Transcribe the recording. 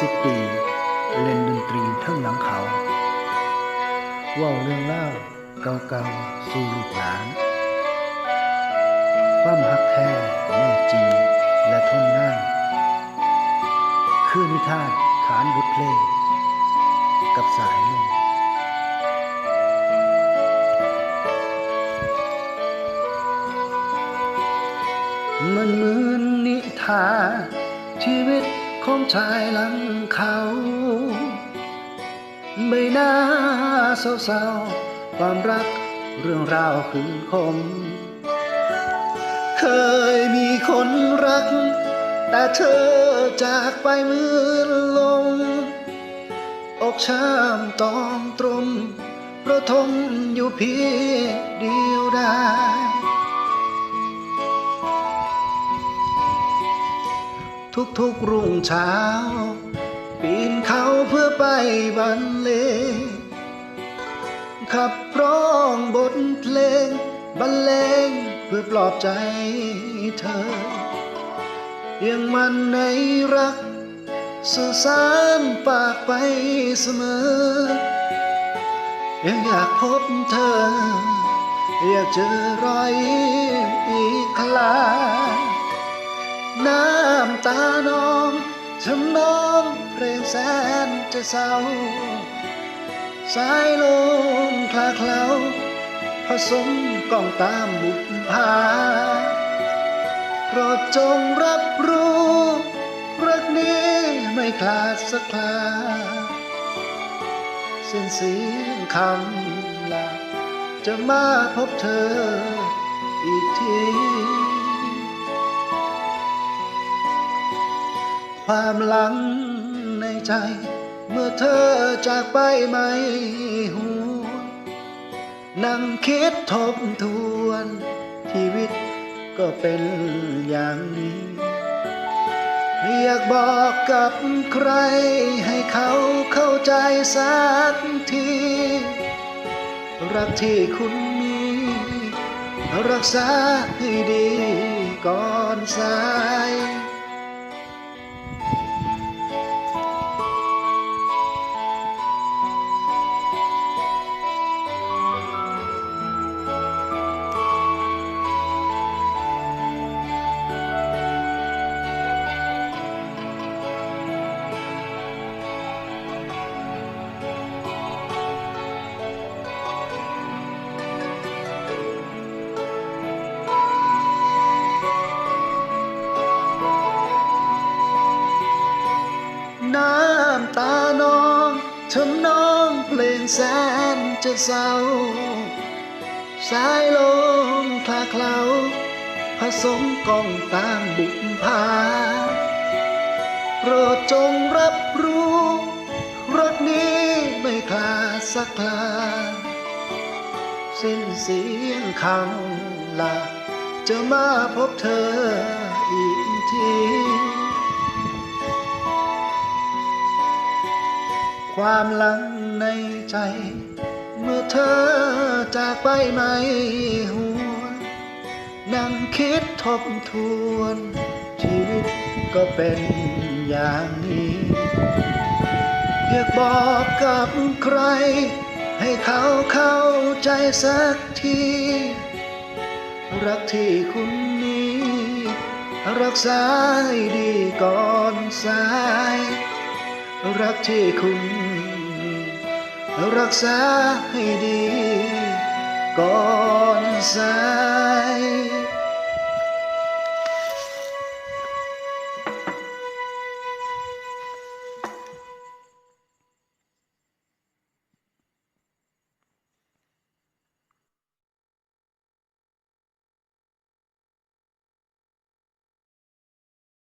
สิบปี เล่นดนตรีเทั้งหลังเขาเว่าเรื่องเล่าเก่าๆสู่ลูกหลาน ความหักแท้แน่จริงและทนนาคือนิทานขานบทเพลงกับสายลมมันเหมือนนิทานชีวิต ของชายหลังเขาใบหน้าเศร้าๆความรักเรื่องราวคืนคม เคยมีคนรัก แต่เธอจากไปเหมือนลมอกช้ำตองตรมเพระทนอยู่เพียงเดียวได้ ทุกๆรุ่งเช้า ปีนเขาเพื่อไปบรรเลงขับร้องบทเพลงบรรเลงเพื่อปลอบใจเธอ ยังมันในรักสื่อสารปากไปเสมอ ยังอยากพบเธอ อยากเจอรอยอีกคราน้ำ ตานองทำน้องเพลงแสนจะเศร้า สายลมคลาเคล้าผสมกองตามบุพภาโปรดจงรับรู้รักนี้ไม่คลาดสักคลาเส้นเสียงคำลาจะมาพบเธออีกที ความหลังในใจ เมื่อเธอจากไปไม่หูนั่งคิดทบทวน ชีวิตก็เป็นอย่างนี้อยากบอกกับใคร ให้เขาเข้าใจสักที รักที่คุณมี รักษาให้ดีก่อนสาย ทำนองเพลงแสนจะเศร้า สายลมคลาเคล้าผสมกองตามบุพาโปรดจงรับรู้รักนี้ไม่คลาสักลา สิ้นเสียงคำลาจะมาพบเธออีกที ความหลังในใจ เมื่อเธอจากไปไม่หวนนั่งคิดทบทวน ชีวิตก็เป็นอย่างนี้ อยากบอกกับใคร ให้เขาเข้าใจสักที รักที่คุณมีรักษาดีก่อนสาย รักที่คุณ รักษาให้ดี ก่อนสาย